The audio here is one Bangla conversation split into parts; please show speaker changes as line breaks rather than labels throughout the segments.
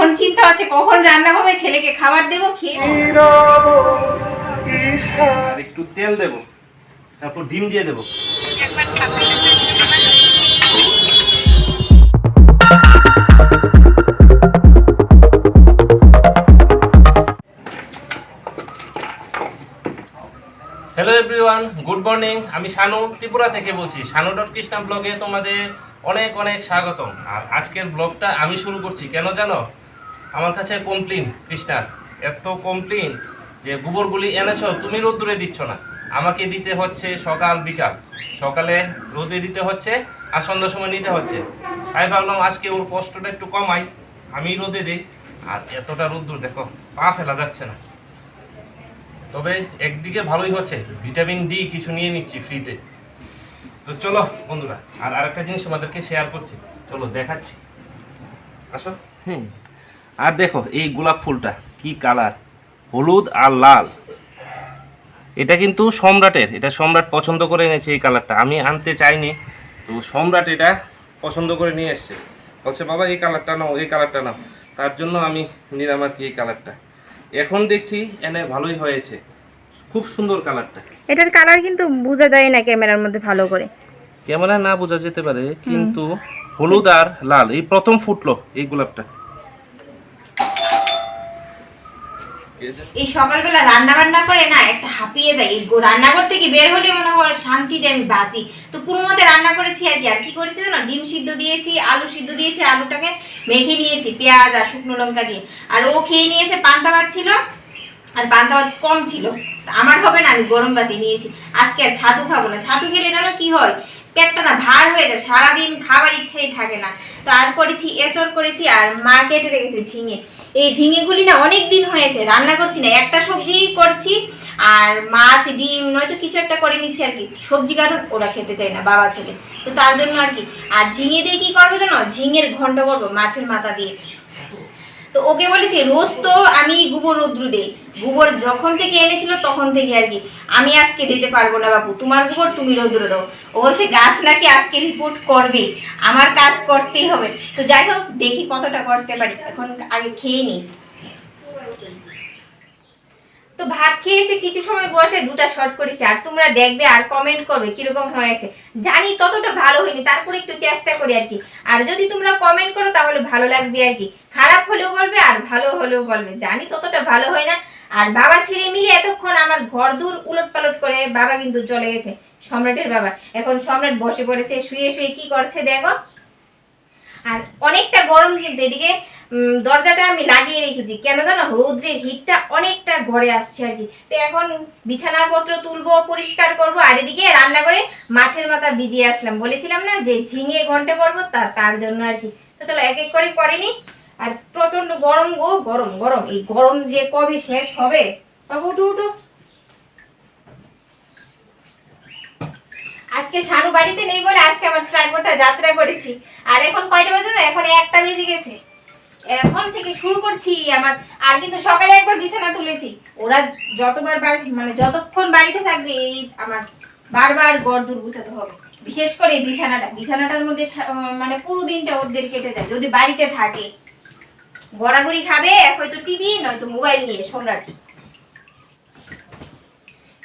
এখন চিন্তা হচ্ছে কখন রান্না হবে ছেলেকে খাবার দেবো খেয়ে
আর একটু তেল দেব তারপর ডিম দিয়ে দেবো। হ্যালো এভরিওয়ান গুড মর্নিং আমি শানু ত্রিপুরা থেকে বলছি। শানু ডট কৃষ্ণা ব্লগে তোমাদের অনেক অনেক স্বাগতম। আর আজকের ব্লগটা আমি শুরু করছি। কেন জানো? আমার কাছে কমপ্লেন কৃষ্ণার এত কমপ্লেন যে গোবরগুলি এনেছো, তুমি রোদ্দুরে দিচ্ছ না। আমাকে দিতে হচ্ছে সকাল, বিকাল। সকালে রোদে দিতে হচ্ছে আর সন্ধ্যার সময় নিতে হচ্ছে। তাই ভাবলাম আজকে ওর কষ্টটা একটু কমাই, আমি রোদে দিই। আর এতটা রোদ্দুর, দেখো, পা ফেলা যাচ্ছে না। তবে একদিকে ভালোই হচ্ছে, ভিটামিন ডি কিছু নিয়ে নিচ্ছি ফ্রিতে। তো চলো, বন্ধুরা, আর আরেকটা জিনিস তোমাদেরকে শেয়ার করছি। চলো, দেখাচ্ছি। আসো। হুম। আর দেখো এই গোলাপ ফুলটা কি কালার? হলুদ আর লাল। এটা কিন্তু সম্রাটের এটা সম্রাট পছন্দ করে এনেছে এই কালারটা। আমি আনতে চাইনি তো সম্রাট এটা পছন্দ করে নিয়ে এসছে। বলছে বাবা এই কালারটা নাও এই কালারটা নাও। তার জন্য আমি নিলাম আর কি এই কালারটা। এখন দেখছি এনে ভালোই হয়েছে। খুব সুন্দর কালারটা।
এটার কালার কিন্তু বোঝা যায় না ক্যামেরার মধ্যে ভালো করে।
ক্যামেরা না বোঝা যেতে পারে কিন্তু হলুদ আর লাল এই প্রথম ফুটলো এই গোলাপটা।
এই সকালবেলা রান্না বান্না করে না, একটা হাঁপিয়ে এই গো- রান্নাঘর থেকে বের হলে মনে হয় শান্তি শান্তিতে আমি বাঁচি। তো কোনো মতে রান্না করেছি আর কি। আর কি করেছি জানো? ডিম সিদ্ধ দিয়েছি, আলু সিদ্ধ দিয়েছি, আলুটাকে মেখে নিয়েছি, পেঁয়াজ আর শুকনো লঙ্কা দিয়ে। আর ও খেয়ে নিয়েছে পান্তা ভাত ছিল, আর পান্তা ভাত কম ছিল। আমার হবে না, আমি গরম ভাতই নিয়েছি। আজকে আর ছাতু খাব না। ছাতু খেলে জানো কি হয়? পেটটা না ভার হয়ে যায়, সারাদিন খাবার ইচ্ছেই থাকে না। তো আর করেছি, এঁচড় করেছি আর মা কেটে রেখেছে ঝিঙে। এই ঝিঙেগুলি না অনেক দিন হয়েছে, রান্না করছি না, একটা সবজি করছি আর মাছ, ডিম, নয়তো কিছু একটা করে নিচ্ছি আর কি। সবজি কারণ ওরা খেতে চায় না, বাবা ছেলে। তো তার জন্য আর কি। আর ঝিঙে দিয়ে কি করব জানো? ঝিঙের ঘন্ট করব মাছের মাথা দিয়ে। তো ওকে বলেছি, রোজ তো আমি গোবর রৌদ্র দেই। গোবর যখন থেকে এনেছিল তখন থেকে আর কি। আমি আজকে দিতে পারব না বাবু তোমার গোবর তুমি রৌদ্র দাও। ও বলছে, গাছ নাকি আজকে রিপোর্ট করবে আমার কাজ করতেই হবে। তো যাই হোক, দেখি কতটা করতে পারি। এখন আগে খেয়ে নিই। তো ভাত খেয়ে এসে কিছু সময় বসে দুটা শর্ট করেছি, আর তোমরা দেখবে আর কমেন্ট করবে কীরকম হয়েছে। জানি ততটা ভালো হয়নি, তারপরে একটু চেষ্টা করি আর কি। আর যদি তোমরা কমেন্ট করো, তাহলে ভালো লাগবে আর কি। খারাপ হলেও বলবে, আর ভালো হলেও বলবে। জানি ততটা ভালো হয় না। আর বাবা ছেড়ে মিলে এতক্ষণ আমার ঘর দূর উলট পালট করে বাবা কিন্তু চলে গেছে। সম্রাটের বাবা। এখন সম্রাট বসে পড়েছে, শুয়ে শুয়ে কি করছে দেখো। আর অনেকটা গরম কিন্তু এদিকে দরজাটা আমি লাগিয়ে রেখেছি। কেন জানো? রৌদ্রের হিটটা অনেকটা ঘরে আসছে আর কি। তো এখন বিছানাপত্র তুলবো, পরিষ্কার করব, আর এদিকে রান্না করে মাছের মাথা ভিজিয়ে আসলাম। বলেছিলাম না যে ঝিঙে ঘন্টে করব তা, তার জন্য আর কি। তো চলো এক এক করে করিনি আর প্রচণ্ড গরম গো, গরম গরম। এই গরম যে কবে শেষ হবে? তবে উঠো উঠো। আজকে শানু বাড়িতে নেই বলে আজকে আমার ট্রাইপডটা যাত্রা করেছি আর এখন কয়টা বাজে না? এখন একটা বেজে গেছে। এখন থেকে শুরু করছি আমার। আর কিন্তু সকালে একবার বিছানা তুলেছি। ওরা যতবার মানে যতক্ষণ বাড়িতে থাকবে, এই আমার বারবার গড় দূর গুছাতে হবে। বিশেষ করে এই বিছানাটা। বিছানাটার মধ্যে মানে পুরো দিনটা ওদের কেটে যায়। যদি বাড়িতে থাকে, গড়াগড়ি খাবে, হয়তো টিভি, নয়তো মোবাইল নিয়ে, সম্রাট।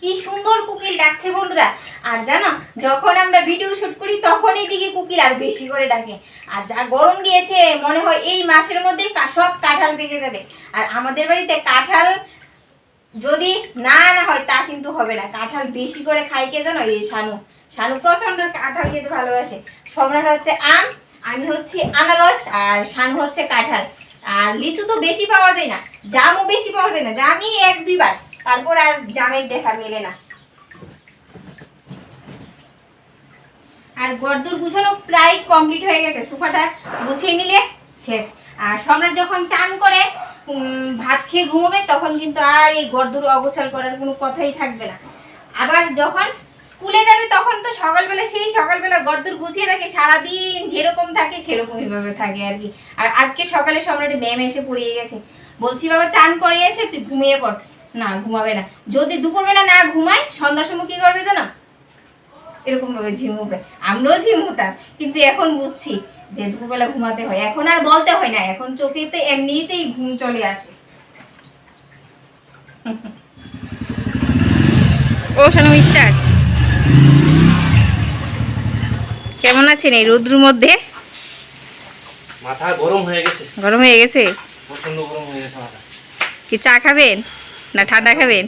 কি সুন্দর কুকিল ডাকছে বন্ধুরা। আর জানো, যখন আমরা ভিডিও শুট করি, তখন এইদিকে কুকিল আর বেশি করে ডাকে। আর যা গরম দিয়েছে, মনে হয় এই মাসের মধ্যে সব কাঁঠাল পেকে যাবে। আর আমাদের বাড়িতে কাঁঠাল যদি না আনা হয়, তা কিন্তু হবে না। কাঁঠাল বেশি করে খাই কে জানো? এই শানু। শানু প্রচণ্ড কাঁঠাল খেতে ভালোবাসে। সম্রাট হচ্ছে আম, আমি হচ্ছি আনারস, আর শানু হচ্ছে কাঁঠাল। আর লিচু তো বেশি পাওয়া যায় না। জামও বেশি পাওয়া যায় না। জামই এক দুইবার। তারপর আর জামের দেখা মেলে না। আর গরদুর গুছানো প্রায় কমপ্লিট হয়ে গেছে। সোফাটা গুছিয়ে নিলে শেষ। আর সম্রাট যখন চান করে ভাত খেয়ে ঘুমোবে, তখন কিন্তু আর এই গরদুর অগোছাল করার কোনো কথাই থাকবে না। আবার যখন স্কুলে যাবে, তখন তো সকালবেলা সেই সকালবেলা গরদুর গুছিয়ে রাখে সারাদিন যেরকম থাকে সেরকমই ভাবে থাকে আর কি। আর আজকে সকালে সম্রাটে ম্যাম এসে পড়িয়ে গেছে। বলছি, বাবা, চান করে এসে তুই ঘুমিয়ে পড়। না ঘুমাবে না। যদি দুপুরবেলা না ঘুমায় সন্ধ্যার সময় কি করবে জানো? এরকম ভাবে ঝিমুবে আমরাও ঝিমুতাম কিন্তু এখন বুঝছি যে দুপুরবেলা ঘুমাতে হয়। এখন আর বলতে হয় না এখন চোখেতে এমনিতেই ঘুম চলে আসে। ও শোনো মিস্টার কেমন আছেন এই রোদ্রুর মধ্যে?
মাথা গরম হয়ে গেছে।
গরম হয়ে গেছে?
প্রচণ্ড গরম হয়ে গেছে মাথা।
কি চা খাবেন? না ঠান্ডা খাবেন?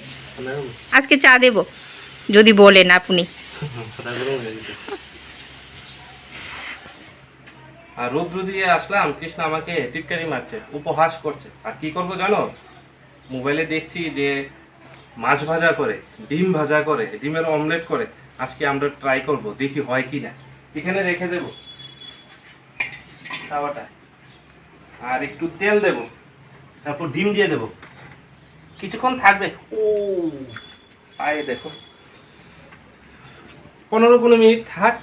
আজকে চা দেব যদি বলেন আপনি।
আর রৌদ্র দিয়ে আসলাম কৃষ্ণ আমাকে টিটকারি মারছে উপহাস করছে। আর কি করব জানো? মোবাইলে দেখছি যে মাছ ভাজা করে ডিম ভাজা করে ডিমের অমলেট করে আজকে আমরা ট্রাই করব দেখি হয় কি না এখানে রেখে দেব তাওয়াটা আর একটু তেল দেব তারপর ডিম দিয়ে দেব। কিছুক্ষণ থাকবে। ও পায়ে দেখো। পনেরো পনেরো মিনিট থাক,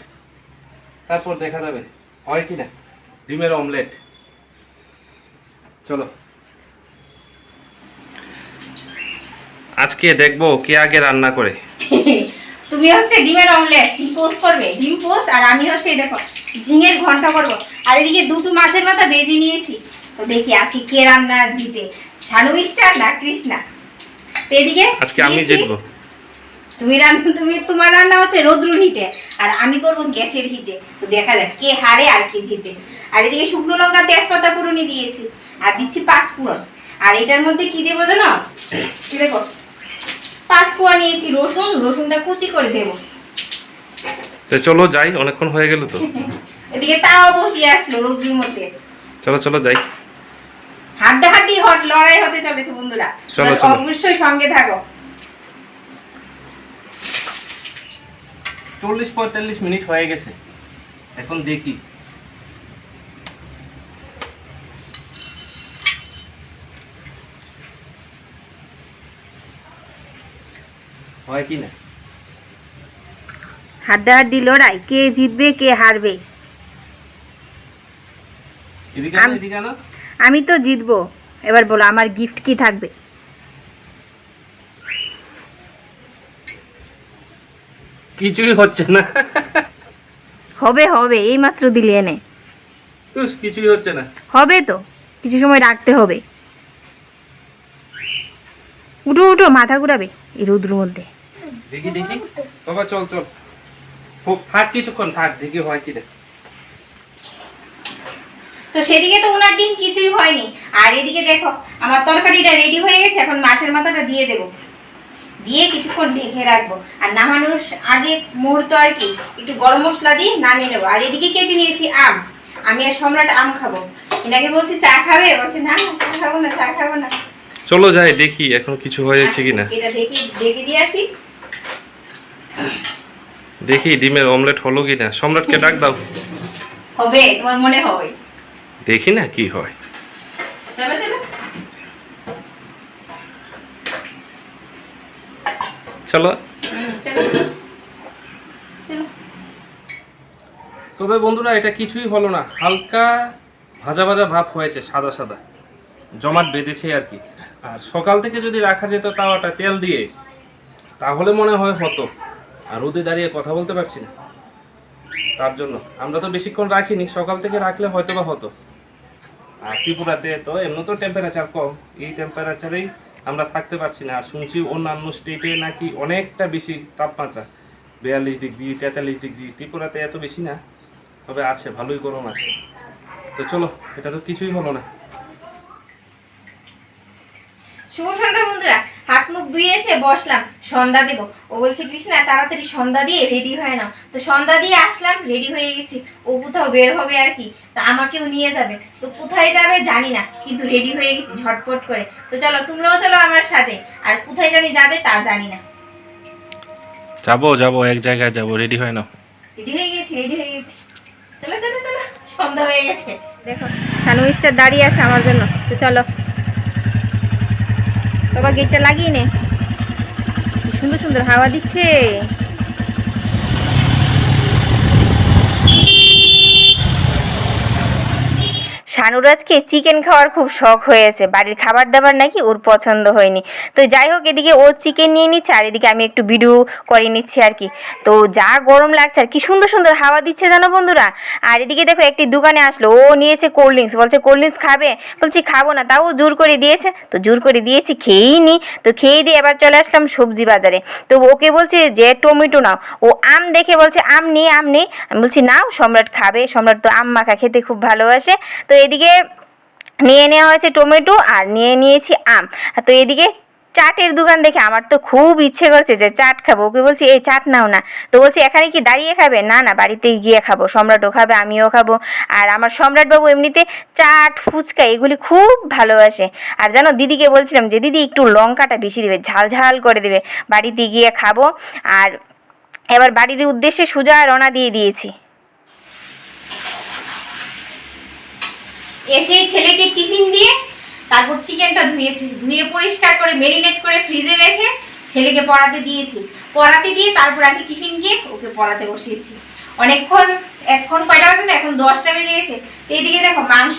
তারপর দেখা যাবে। হয় কি না? ডিমের অমলেট। চলো। আজকে দেখব কে আগে রান্না করে।
তুমি হচ্ছে ডিমের অমলেট পোস্ট করবে? ডিম পোস্ট, আর আমি হচ্ছে, দেখো, ঝিঙের ঘণ্টা করব। আর এদিকে দুটো মাছের মাথা বেজে নিয়েছি। তো দেখি আজকে কে রান্না জিতে? শানু স্টার না কৃষ্ণা? তো এদিকে
আজকে আমি জিতবো।
তুমি রান্না তুমি তোমার রান্না হচ্ছে রৌদ্রুর হিটে আর আমি করব গ্যাসের হিটে। তো দেখা যাক কে হারে আর কে জিতে। আর এদিকে শুকনো লঙ্কা তেজপাতা পুরনি দিয়েছি আর দিচ্ছি পাঁচ পুরন আর এটার মধ্যে কি দেবো জানো? কি দেখো পাঁচ পোয়া নিয়েছি রসুন রসুনটা কুচি করে দেবো।
চলো যাই অনেকক্ষণ হয়ে গেল তো।
এদিকে তাও বসিয়ে আসলো রৌদ্রের মধ্যে।
চলো চলো যাই।
হাড্ডাহাড্ডি হট লড়াই হতে চলেছে বন্ধুরা।
চলো,
আর
চলো।
অবশ্যই সঙ্গে থাকো।
চল্লিশ পঁয়তাল্লিশ মিনিট হয়ে গেছে। এখন দেখি। হয় কি না?
হাড্ডাহাড্ডি লড়াই কে জিতবে কে হারবে?
এদিকে এদিকে আনো।
আমি তো জিতবো। এবার বলো আমার গিফট কি থাকবে?
কিছুই হচ্ছে না।
হবে হবে এই মাত্র দিলে এনে।
কিছুই হচ্ছে না।
হবে তো কিছু সময় রাখতে হবে। উঠো উঠো মাথা ঘুরাবে এই রৌদ্র মধ্যে।
দেখি দেখি। বাবা চল চল। থাক কিছুক্ষণ থাক দেখি হয় কি না।
তো সেদিকে তো ওনার ডিম কিছুই হয়নি। আর এদিকে দেখো আমার তরকারিটা রেডি হয়ে গেছে এখন মাছের মাথাটা দিয়ে দেবো। দিয়ে কিছুক্ষণ ঢেকে রাখব। আর নামানোর আগে মুহূর্ত আর কি একটু গরম মশলা দিয়ে নামিয়ে নেব। আর এদিকে কেটে নিয়েছি আম। আমি আর সম্রাট আম খাব। এনাকে বলছি চা খাবে? বলছে না না, চা খাব না চা খাব না।
চলো যাই দেখি এখন কিছু হয়ে যাচ্ছে কি না
আচ্ছা, এটা দেখি ডেকে দিয়ে আসি।
দেখি ডিমের অমলেট হলো কিনা। সম্রাটকে ডাক দাও।
হবে তোমার মনে হবে।
দেখি না কি হয়।
চলো চলো।
চলো।
চলো চলো।
তবে বন্ধুরা এটা কিছুই হলো না। হালকা ভাজা ভাজা ভাব হয়েছে সাদা সাদা। জমাট বেঁধেছে আর কি। আর সকাল থেকে যদি রাখা যেত তাওয়াটা তেল দিয়ে তাহলে মনে হয় হতো। আর রোদে দাঁড়িয়ে কথা বলতে পারছি না। তার জন্য। আমরা তো বেশিক্ষণ রাখিনি সকাল থেকে রাখলে হয়তো বা হতো। আর ত্রিপুরাতে তো এমনি তো টেম্পারেচার কম, এই টেম্পারেচারেই আমরা থাকতে পারছি না। আর শুনছি অন্যান্য স্টেটে নাকি অনেকটা বেশি তাপমাত্রা, বিয়াল্লিশ ডিগ্রি তেতাল্লিশ ডিগ্রি ত্রিপুরাতে এত বেশি না, তবে আছে, ভালোই গরম আছে। তো চলো, এটা তো কিছুই হলো না।
শুভ সন্ধ্যা বন্ধুরা। হাত মুখ ধুয়ে এসে বসলাম সন্ধ্যা দেব। ও বলছে কৃষ্ণা তাড়াতাড়ি সন্ধ্যা দিয়ে রেডি হয় না তো সন্ধ্যা দিয়ে আসলাম রেডি হয়ে গেছি। ও কোথাও বের হবে আর কি? তা আমাকেও নিয়ে যাবে। তো কোথায় যাবে জানি না কিন্তু রেডি হয়ে গেছি ঝটপট করে। তো চলো তোমরাও চলো আমার সাথে। আর কোথায় জানি যাবে তা জানি না।
যাব যাব এক জায়গায় যাব। রেডি হয় না
রেডি হয়ে গেছি রেডি হয়ে গেছি। চলো চলো চলো সন্ধ্যা হয়ে গেছে। দেখো স্টার দাঁড়িয়ে আছে আমার জন্য। তো চলো বাবা গেটটা লাগিয়ে নে। সুন্দর সুন্দর হাওয়া দিচ্ছে। শানুর আজকে চিকেন খাওয়ার খুব শখ হয়েছে। বাড়ির খাবার দাবার নাকি ওর পছন্দ হয়নি। তো যাই হোক, এদিকে ও চিকেন নিয়ে নিচ্ছে আর এদিকে আমি একটু ভিডিও করে নিচ্ছি আর কি। তো যা গরম লাগছে আর কি সুন্দর সুন্দর হাওয়া দিচ্ছে জানো বন্ধুরা। আর এদিকে দেখো একটি দোকানে আসলো। ও নিয়েছে কোল্ড ড্রিঙ্কস বলছে কোল্ড ড্রিঙ্কস খাবে? বলছি, খাব না। তাও জোর করে দিয়েছে। তো জোর করে দিয়েছি, খেয়েই নি। তো খেয়ে দিয়ে এবার চলে আসলাম সবজি বাজারে। তো ওকে বলছে যে টমেটো নাও। ও আম দেখে বলছে, আম নেই আম নেই আমি বলছি, নাও, সম্রাট খাবে। সম্রাট তো আম মাখা খেতে খুব ভালোবাসে। তো এদিকে নিয়ে নেওয়া হয়েছে টমেটো আর নিয়ে নিয়েছি আম। তো এদিকে চাটের দোকান দেখে আমার তো খুব ইচ্ছে করছে যে চাট খাব। ওকে বলছি, এই চাট নাও না। তো বলছি, এখানে কি দাঁড়িয়ে খাবে? না না, বাড়িতে গিয়ে খাব। সম্রাটও খাবে আমিও খাব। আর আমার সম্রাটবাবু এমনিতে চাট, ফুচকা এগুলি খুব ভালোবাসে। আর জানো, দিদিকে বলছিলাম যে, দিদি, একটু লঙ্কাটা বেশি দেবে, ঝাল ঝাল করে দেবে। বাড়িতে গিয়ে খাব। আর এবার বাড়ির উদ্দেশ্যে সোজা রওনা দিয়ে দিয়েছি। এসেই ছেলেকে টিফিন দিয়ে তারপর চিকেনটা ধুয়েছি। ধুয়ে পরিষ্কার করে মেরিনেট করে ফ্রিজে রেখে ছেলেকে পড়াতে দিয়েছি। পড়াতে দিয়ে তারপর আমি টিফিন দিয়ে ওকে পড়াতে বসিয়েছি। অনেকক্ষণ এখন কয়টা বাজে? না এখন দশটা বেজে গেছে। তো এদিকে দেখো মাংস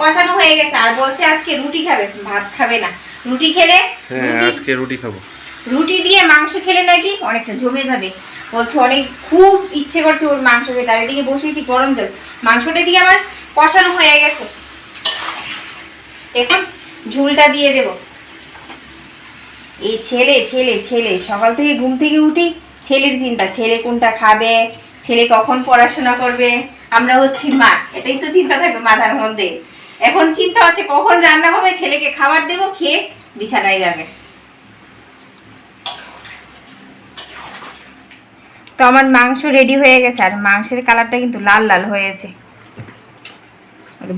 কষানো হয়ে গেছে। আর বলছে আজকে রুটি খাবে ভাত খাবে না। রুটি খেলে
হ্যাঁ
রুটি
আজকে রুটি খাব।
রুটি দিয়ে মাংস খেলে নাকি অনেকটা জমে যাবে। বলছে অনেক খুব ইচ্ছে করছে ওর মাংস খেতে। আর এদিকে বসিয়েছি গরম জল। মাংসটা দিকে আমার কষানো হয়ে গেছে। এখন ঝুলটা দিয়ে দেব। এই ছেলে ছেলে ছেলে, সকাল থেকে ঘুম থেকে উঠি ছেলের চিন্তা, ছেলে কোনটা খাবে, ছেলে কখন পড়াশোনা করবে, আমরা হচ্ছি মা, এটাই তো চিন্তা থাকবে মাথার মধ্যে। এখন চিন্তা হচ্ছে কখন রান্না হবে, ছেলেকে খাবার দেবো, খেয়ে বিছানায় যাবে। তো আমার মাংস রেডি হয়ে গেছে, আর মাংসের কালারটা কিন্তু লাল লাল হয়েছে।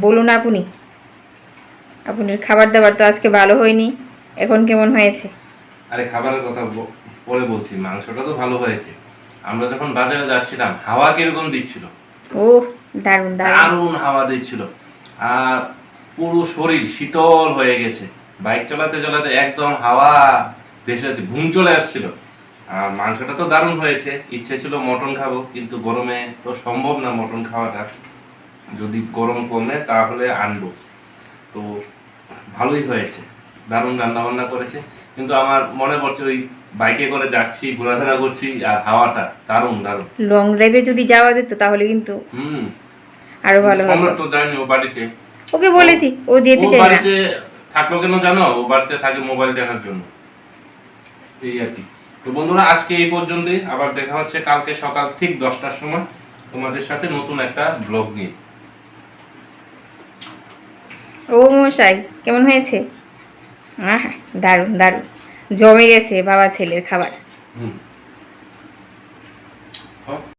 বলুন আপনি। আপনার খাবার দাবার তো আজকে ভালো হয়নি। এখন কেমন হয়েছে?
আরে খাবারের কথা পরে বলছি মাংসটা তো ভালো হয়েছে। আমরা যখন বাজারে যাচ্ছিলাম হাওয়া কীরকম দিচ্ছিল?
ও দারুণ দারুণ।
হাওয়া দিচ্ছিল। আর পুরো শরীর শীতল হয়ে গেছে। বাইক চালাতে চালাতে একদম হাওয়া ভেসে ঘুম চলে আসছিল। আর মাংসটা তো দারুণ হয়েছে। ইচ্ছে ছিল মটন খাব কিন্তু গরমে তো সম্ভব না মটন খাওয়াটা। যদি গরম কমে তাহলে আনব। তো ভালোই হয়েছে দারুণ রান্না বান্না করেছে। কিন্তু আমার মনে পড়ছে ওই বাইকে করে যাচ্ছি ঘোরাফেরা করছি আর হাওয়াটা দারুণ দারুণ।
লং ড্রাইভে যদি যাওয়া যেত তাহলে কিন্তু
হুম।
আরও ভালো হতো।
সম্রাট তো যায়নি ও বাড়িতে।
ওকে বলেছি ও যেতে চায় না।
বাড়িতে থাকল কেন জানো? ও বাড়িতে থাকে মোবাইল দেখার জন্য। এই আর কি। তো বন্ধুরা আজকে এই পর্যন্তই। আবার দেখা হচ্ছে কালকে সকাল ঠিক দশটার সময় তোমাদের সাথে নতুন একটা ব্লগ নিয়ে।
ও মশাই কেমন হয়েছে? আহ দারুণ দারুণ। জমে গেছে বাবা ছেলের খাবার।